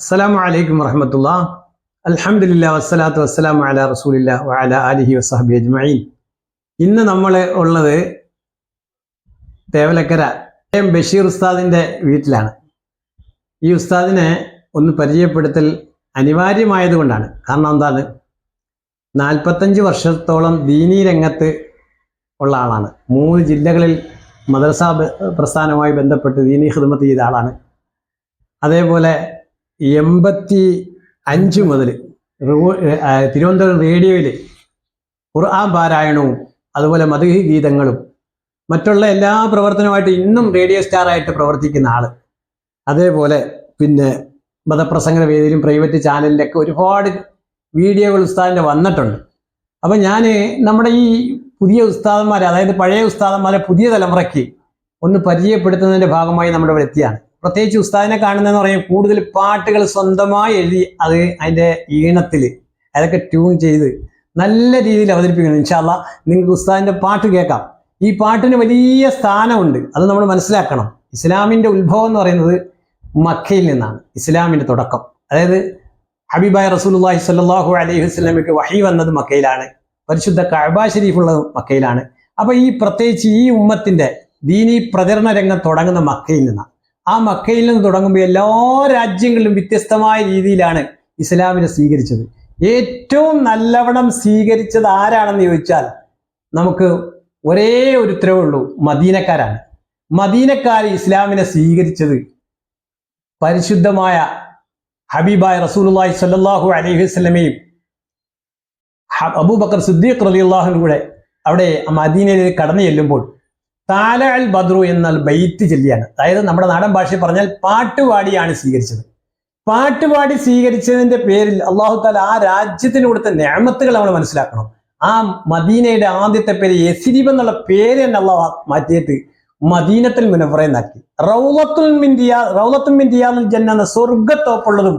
അസ്സലാമു അലൈക്കും വറഹമത്തുള്ള. അലഹമില്ല വസ്സലാത്തു വസ്സലാം അല റസൂലില്ല വഅല ആലിഹി വസ്ഹബി അജ്മഈൻ. ഇന്ന് നമ്മൾ ഉള്ളത് തേവലക്കര എം ബഷീർ ഉസ്താദിന്റെ വീട്ടിലാണ്. ഈ ഉസ്താദിനെ ഒന്ന് പരിചയപ്പെടുത്തൽ അനിവാര്യമായതുകൊണ്ടാണ്. കാരണം എന്താണ് നാൽപ്പത്തഞ്ച് വർഷത്തോളം ദീനീ രംഗത്ത് ഉള്ള ആളാണ്. മൂന്ന് ജില്ലകളിൽ മദ്രസ പ്രസ്ഥാനവുമായി ബന്ധപ്പെട്ട് ദീനീ ഹിദ്മത്ത് ചെയ്ത ആളാണ്. അതേപോലെ എൺപത്തി അഞ്ച് മുതൽ തിരുവനന്തപുരം റേഡിയോയിൽ ഖുർആൻ പാരായണവും അതുപോലെ മധുഹി ഗീതങ്ങളും മറ്റുള്ള എല്ലാ പ്രവർത്തനവുമായിട്ട് ഇന്നും റേഡിയോ സ്റ്റാർ ആയിട്ട് പ്രവർത്തിക്കുന്ന ആൾ അതേപോലെ പിന്നെ മതപ്രസംഗ വേദിയിലും പ്രൈവറ്റ് ചാനലിലൊക്കെ ഒരുപാട് വീഡിയോകൾ ഉസ്താദിന്റെ വന്നിട്ടുണ്ട്. അപ്പം ഞാൻ നമ്മുടെ ഈ പുതിയ ഉസ്താദന്മാരെ അതായത് പഴയ ഉസ്താദന്മാരെ പുതിയ തലമുറയ്ക്ക് ഒന്ന് പരിചയപ്പെടുത്തുന്നതിന്റെ ഭാഗമായി നമ്മുടെ ഇവിടെ എത്തിയാണ്. പ്രത്യേകിച്ച് ഉസ്താദിനെ കാണുന്നതെന്ന് പറയുമ്പോൾ കൂടുതൽ പാട്ടുകൾ സ്വന്തമായി എഴുതി അത് അതിന്റെ ഈണത്തിൽ അതൊക്കെ ട്യൂൺ ചെയ്ത് നല്ല രീതിയിൽ അവതരിപ്പിക്കണം ഇൻഷാല്ല നിങ്ങൾക്ക് ഉസ്താദിന്റെ പാട്ട് കേൾക്കാം. ഈ പാട്ടിന് വലിയ സ്ഥാനമുണ്ട്. അത് നമ്മൾ മനസ്സിലാക്കണം. ഇസ്ലാമിന്റെ ഉത്ഭവം എന്ന് പറയുന്നത് മക്കയിൽ നിന്നാണ്. ഇസ്ലാമിന്റെ തുടക്കം. അതായത് ഹബീബായ റസൂലുള്ളാഹി സ്വല്ലല്ലാഹു അലൈഹി വസ്ലമിക്ക് വഹി വന്നത് മക്കയിലാണ്. പരിശുദ്ധ കഅബ ഷരീഫുള്ളത് മക്കയിലാണ്. അപ്പോൾ ഈ പ്രത്യേകിച്ച് ഈ ഉമ്മത്തിന്റെ ദീനീ പ്രചരണ രംഗം തുടങ്ങുന്ന മക്കയിൽ നിന്നാണ്. ആ മക്കയിൽ നിന്ന് തുടങ്ങുമ്പോൾ എല്ലാ രാജ്യങ്ങളിലും വ്യത്യസ്തമായ രീതിയിലാണ് ഇസ്ലാമിനെ സ്വീകരിച്ചത്. ഏറ്റവും നല്ലവണ്ണം സ്വീകരിച്ചത് ആരാണെന്ന് ചോദിച്ചാൽ നമുക്ക് ഒരേ ഒരു ഉത്തരവേ ഉള്ളൂ മദീനക്കാരാണ്. മദീനക്കാർ ഇസ്ലാമിനെ സ്വീകരിച്ചത് പരിശുദ്ധമായ ഹബീബായ റസൂലുള്ളാഹി സല്ലാഹു അലൈഹി വസ്ലമയും അബൂബക്കർ സിദ്ദീഖ് റളിയല്ലാഹുവിന്റെ കൂടെ അവിടെ മദീനയിലേക്ക് കടന്നു ചെല്ലുമ്പോൾ താല അൽ ബദ്രു എന്നാൽ ബൈത്ത് ചൊല്ലിയാണ്. അതായത് നമ്മുടെ നാടൻ ഭാഷയിൽ പറഞ്ഞാൽ പാട്ടുപാടിയാണ് സ്വീകരിച്ചത്. പാട്ടുപാടി സ്വീകരിച്ചതിന്റെ പേരിൽ അള്ളാഹു താല ആ രാജ്യത്തിന് കൊടുത്ത ഞാമത്തുകൾ നമ്മൾ മനസ്സിലാക്കണം. ആ മദീനയുടെ ആദ്യത്തെ പേര് യസിരിബ് എന്നുള്ള പേര് തന്നെ അള്ളാഹു മാറ്റിയിട്ട് മദീനത്തിൽ മുനവറയെന്നാക്കി റൗലത്തുൽ മിന്തിയ റൗലത്തുൽ മിന്തിയാൽ ജന്ന എന്ന സ്വർഗത്തോപ്പുള്ളതും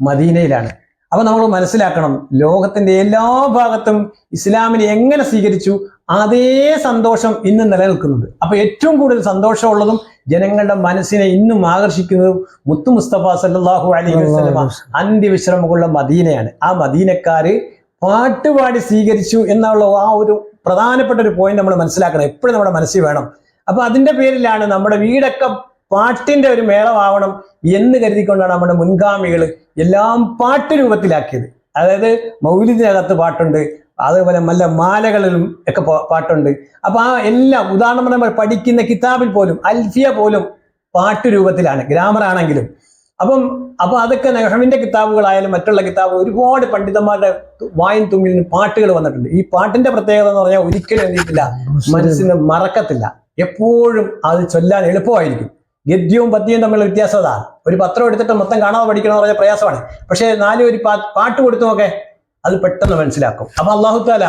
മദീനയിലാണ്. അപ്പൊ നമ്മൾ മനസ്സിലാക്കണം ലോകത്തിന്റെ എല്ലാ ഭാഗത്തും ഇസ്ലാമിനെ എങ്ങനെ സ്വീകരിച്ചു അതേ സന്തോഷം ഇന്ന് നിലനിൽക്കുന്നുണ്ട്. അപ്പൊ ഏറ്റവും കൂടുതൽ സന്തോഷമുള്ളതും ജനങ്ങളുടെ മനസ്സിനെ ഇന്നും ആകർഷിക്കുന്നതും മുത്തു മുസ്തഫ സല്ലാഹു അലൈഹി വസ്ലമ അന്ത്യവിശ്രമമുള്ള മദീനയാണ്. ആ മദീനക്കാര് പാട്ടുപാടി സ്വീകരിച്ചു എന്നുള്ള ആ ഒരു പ്രധാനപ്പെട്ട ഒരു പോയിന്റ് നമ്മൾ മനസ്സിലാക്കണം. എപ്പോഴും നമ്മുടെ മനസ്സിൽ വേണം. അപ്പൊ അതിന്റെ പേരിലാണ് നമ്മുടെ വീടൊക്കെ പാട്ടിന്റെ ഒരു മേളമാവണം എന്ന് കരുതിക്കൊണ്ടാണ് നമ്മുടെ മുൻഗാമികൾ എല്ലാം പാട്ട് രൂപത്തിലാക്കിയത്. അതായത് മൗലിദിനകത്ത് പാട്ടുണ്ട് അതേപോലെ നല്ല മാലകളിലും ഒക്കെ പാട്ടുണ്ട്. അപ്പൊ ആ എല്ലാം ഉദാഹരണം നമ്മൾ പഠിക്കുന്ന കിതാബിൽ പോലും അൽഫിയ പോലും പാട്ട് രൂപത്തിലാണ് ഗ്രാമർ ആണെങ്കിലും. അപ്പം അപ്പൊ അതൊക്കെ നെഹ്മിന്റെ കിതാബുകളായാലും മറ്റുള്ള കിതാബ് ഒരുപാട് പണ്ഡിതന്മാരുടെ വായും തുമ്പിൽ പാട്ടുകൾ വന്നിട്ടുണ്ട്. ഈ പാട്ടിന്റെ പ്രത്യേകത എന്ന് പറഞ്ഞാൽ ഒരിക്കലും എഴുതിയിട്ടില്ല. മനസ്സിന് മറക്കത്തില്ല. എപ്പോഴും അത് ചൊല്ലാൻ എളുപ്പമായിരിക്കും. ഗദ്യവും പദ്യവും തമ്മിലുള്ള വ്യത്യാസം അതാണ് ഒരു പത്രം എടുത്തിട്ട് മൊത്തം കാണാതെ പഠിക്കണമെന്ന് പറഞ്ഞ പ്രയാസമാണ്. പക്ഷേ നാല് ഒരു പാട്ട് കൊടുത്തു നോക്കെ അത് പെട്ടെന്ന് മനസ്സിലാക്കും. അപ്പൊ അള്ളാഹു താല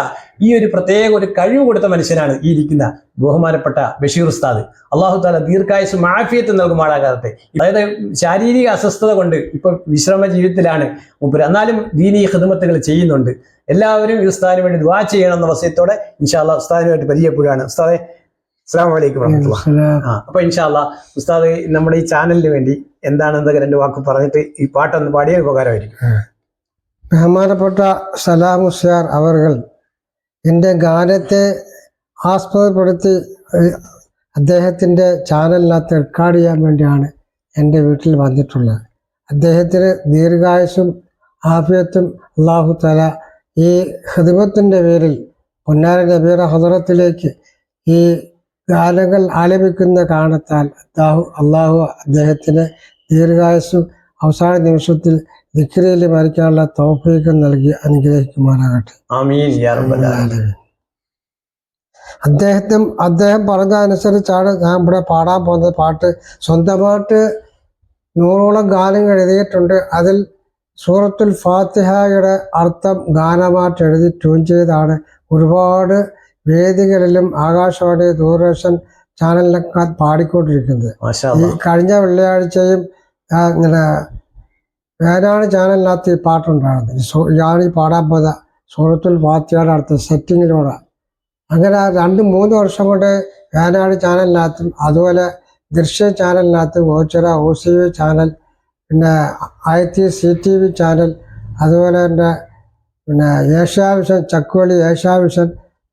ഈ ഒരു പ്രത്യേക ഒരു കഴിവ് കൊടുത്ത മനുഷ്യനാണ് ഈ ഇരിക്കുന്ന ബഹുമാനപ്പെട്ട ബഷീർ ഉസ്താദ്. അള്ളാഹു താല ദീർഘായുസ് മാഫിയത്ത് നൽകുമാറാകാതെ അതായത് ശാരീരിക അസ്വസ്ഥത കൊണ്ട് ഇപ്പൊ വിശ്രമ ജീവിതത്തിലാണ് മൂപ്പര്. എന്നാലും ദീനീ ഹിദമത്തുകൾ ചെയ്യുന്നുണ്ട്. എല്ലാവരും ഈ ഉസ്താദിന് വേണ്ടി ദ്വാ ചെയ്യണം എന്ന വസ്യത്തോടെ ഇൻഷാല്ല ഉസ്താദിനുമായിട്ട് പരിചയപ്പെടുകയാണ്. ഉസ്താദെ അസ്സാം വലൈക്കും ആ അപ്പൊ ഇൻഷാല്ല ഉസ്താദ് നമ്മുടെ ഈ ചാനലിന് വേണ്ടി എന്താണ് എന്തൊക്കെ രണ്ട് വാക്ക് പറഞ്ഞിട്ട് ഈ പാട്ടൊന്ന് പാടിയ ഉപകാരമായിരിക്കും. ബഹുമാനപ്പെട്ട സലാം ഉസ്യാർ അവർ എന്റെ ഗാനത്തെ ആസ്പദപ്പെടുത്തി അദ്ദേഹത്തിന്റെ അദ്ദേഹത്തിന്റെ ചാനലിനകത്ത് റെക്കോർഡ് ചെയ്യാൻ വേണ്ടിയാണ് എന്റെ വീട്ടിൽ വന്നിട്ടുള്ളത്. അദ്ദേഹത്തിന് ദീർഘായുസും ആഫിയത്തും അള്ളാഹു തല ഈ ഹിദമത്തിന്റെ പേരിൽ പൊന്നാര നബീറ ഹദറത്തിലേക്ക് ഈ ഗാനങ്ങൾ ആലപിക്കുന്ന കാരണത്താൽ അള്ളാഹു അള്ളാഹു അദ്ദേഹത്തിന് ദീർഘായുസും അവസാന നിമിഷത്തിൽ ദിക്രയിൽ മരിക്കാനുള്ള തൗഫീഖ് നൽകി അനുഗ്രഹിക്കുമാറാകട്ടെ. ആമീൻ യാ റബ്ബൽ ആലമീൻ. അദ്ദേഹത്തും അദ്ദേഹം പറഞ്ഞതനുസരിച്ചാണ് ഞാൻ ഇവിടെ പാടാൻ പോകുന്നത് പാട്ട്. സ്വന്തമായിട്ട് നൂറോളം ഗാനങ്ങൾ എഴുതിയിട്ടുണ്ട്. അതിൽ സൂറത്തുൽ ഫാത്തിഹയുടെ അർത്ഥം ഗാനമായിട്ട് എഴുതി ട്യൂൺ ചെയ്താണ്. ഒരുപാട് വേദികളിലും ആകാശവാണി ദൂരദർശൻ ചാനലിലൊക്കെ പാടിക്കൊണ്ടിരിക്കുന്നത്. ഈ കഴിഞ്ഞ വെള്ളിയാഴ്ചയും ഇങ്ങനെ വേനാട് ചാനലിനകത്ത് ഈ പാട്ടുണ്ടായിരുന്നത് ഞാനീ ഞാൻ ഈ പാടാൻ പോത സൂറത്തുൽ ഫാത്തിഹയുടെ അടുത്ത സെറ്റിങ്ങിലൂടെ അങ്ങനെ രണ്ട് മൂന്ന് വർഷം കൊണ്ട് വേനാട് ചാനലിനകത്തും അതുപോലെ ദൃശ്യ ചാനലിനകത്ത് Ochira O C V channel പിന്നെ I T C T V channel അതുപോലെ തന്നെ പിന്നെ ഏഷ്യാവിഷൻ ചക്കുവളി ഏഷ്യാവിഷൻ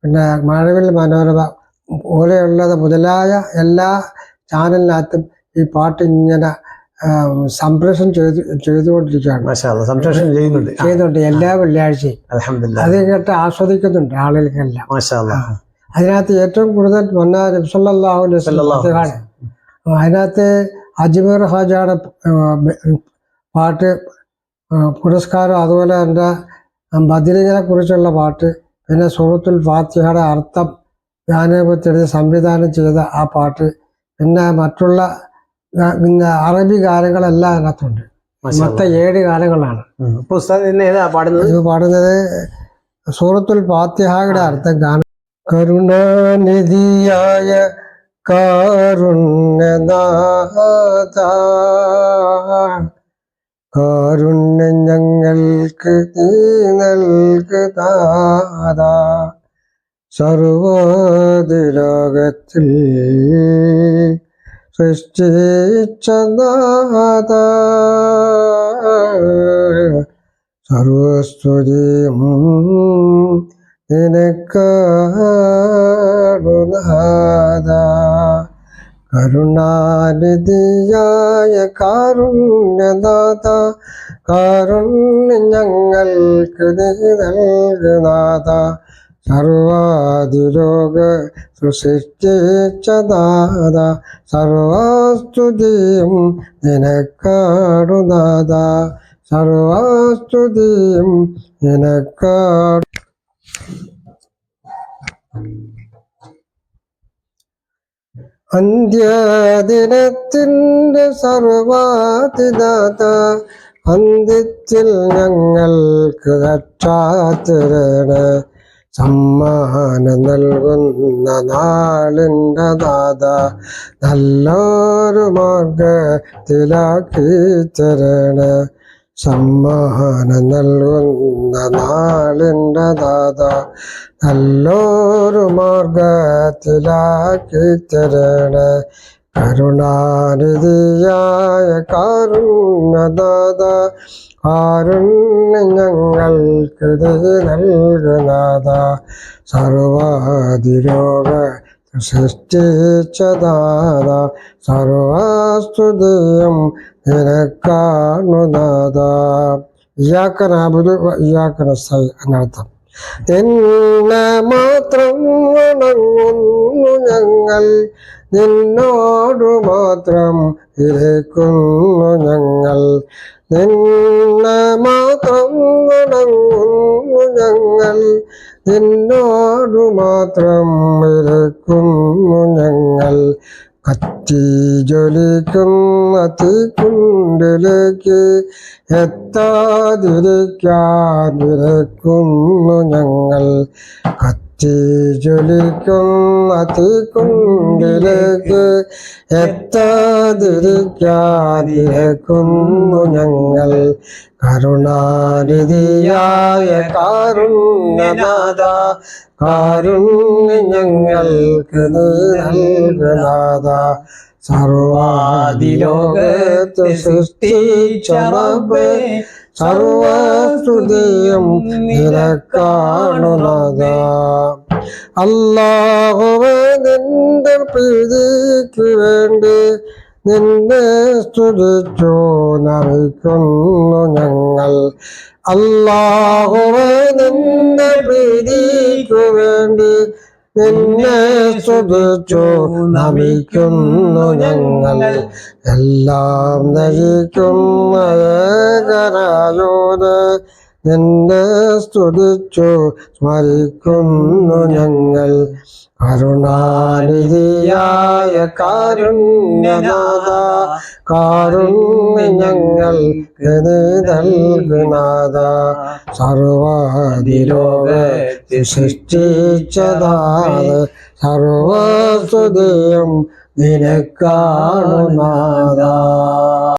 പിന്നെ മഴവിൽ മനോരമ പോലെയുള്ളത് മുതലായ എല്ലാ ചാനലിനകത്തും ഈ പാട്ട് ഇങ്ങനെ സംപ്രേഷണം ചെയ്ത് ചെയ്തുകൊണ്ടിരിക്കുകയാണ്. സംപ്രേഷണം ചെയ്യുന്നുണ്ട്. ചെയ്യുന്നുണ്ട് എല്ലാ വെള്ളിയാഴ്ചയും. അത് കേട്ട് ആസ്വദിക്കുന്നുണ്ട് ആളുകൾക്കെല്ലാം. അതിനകത്ത് ഏറ്റവും കൂടുതൽ വന്ന നബ്സല്ലാഹു അലൈഹി വസല്ലം സല്ലല്ലാഹു അതിനകത്ത് അജ്മീർ ഹാജയുടെ പാട്ട് പുരസ്കാരം അതുപോലെ എന്റെ ബദിരിനെ കുറിച്ചുള്ള പാട്ട് പിന്നെ സൂറത്തുൽ ഫാത്തിഹയുടെ അർത്ഥം ഗാനപത്തെഴുതി സംവിധാനം ചെയ്ത ആ പാട്ട് പിന്നെ മറ്റുള്ള പിന്നെ അറബി ഗാനങ്ങളെല്ലാം അതിനകത്തുണ്ട്. മൊത്തം ഏഴ് ഗാനങ്ങളാണ്. ഇത് പാടുന്നത് സൂറത്തുൽ ഫാത്തിഹയുടെ അർത്ഥം ഗാനം. കരുണാനിധിയായ കാരുണ്യനാഥ. കാരുണ്യം ഞങ്ങൾക്ക് നീ നൽകുതാത സർവോദിലോകത്തിൽ സൃഷ്ടിച്ച നാഥ. സർവസ്തുതിയും നിനക്കാടുനാഥ കരുണാനിധിയായ കാരുണ്യദാത കാരുണ്യ ഞങ്ങൾക്ക് നൽകുനാഥ. സർവാതിരോഗ സൃഷ്ടിച്ചതാത സർവാസ്തുതിയും നിനക്കാടുനാഥ. സർവാസ്തുതിയും നിനക്കാട് അന്ത്യദിനത്തിന്റെ സർവാതിദാത അന്ത്യത്തിൽ ഞങ്ങൾക്ക് രക്ഷാത്തിരണ് സമ്മാനം നൽകുന്ന നാളിന്റെ ദാത നല്ലൊരു മാർഗത്തിലാക്കി തരണ. സമ്മാനം നൽകുന്ന നാളിന്റെ ദാത നല്ലൊരു മാർഗത്തിലാക്കി തരണ. കരുണാനിധിയായ കാരുണ്യദാത കാരുണ്യ ഞങ്ങൾക്ക് നൽകുന്നത സർവാതിരോഗ സൃഷ്ടിച്ചതാത സർവാസ്തുതിയും നിനക്കാണുനാഥ ഇയാക്കനാബുദു ഇയാക്കനസ്തായി എന്നർത്ഥം. നിന്നെ മാത്രം വണങ്ങുന്നു ഞങ്ങൾ. നിന്നോടു മാത്രം ഇരിക്കുന്നു ഞങ്ങൾ. നിന്നെ മാത്രം വണങ്ങുന്നു ഞങ്ങൾ. നിന്നോടു മാത്രം ഇരിക്കുന്നു ഞങ്ങൾ. കത്തി ജ്വലിക്കുന്ന തീക്കുണ്ടിലേക്ക് എത്താതിരിക്കാതിരിക്കുന്നു ഞങ്ങൾ. കത്തി ജ്വലിക്കുന്ന തീക്കുണ്ടിലേക്ക് എത്താതിരിക്കാതിരക്കുന്നു ഞങ്ങൾ. കരുണാനിധിയായ കാരുണ്യനാഥ കാരുണ്യ ഞങ്ങൾക്ക് നീ നൽകുനാഥ. സർവാദിലോകത്ത് സൃഷ്ടി റബ്ബേ സർവസ്തുതിയും നിരക്കാണുള്ളത് അല്ലാഹുവേ നിന്റെ പ്രീതിക്ക് വേണ്ടി നിന്നെ സ്തുതിച്ചു നമിക്കുന്നു ഞങ്ങൾ. അല്ലാഹുവേ നിന്റെ പ്രീതിക്ക് വേണ്ടി നിന്നെ സ്തുതിച്ചു നമിക്കുന്നു ഞങ്ങൾ. എല്ലാം നയിക്കുന്ന ഏകനായോന് നിന്നെ സ്തുതിച്ചു സ്മരിക്കുന്നു ഞങ്ങൾ. കരുണാനിധിയായ കാരുണ്യനാഥ കാരുണ്യ ഞങ്ങൾ നൽകുനാഥ സർവാതിരോഗ സൃഷ്ടിച്ചതാണ് സർവസ്തുതിയും നിനക്കാണുനാഥ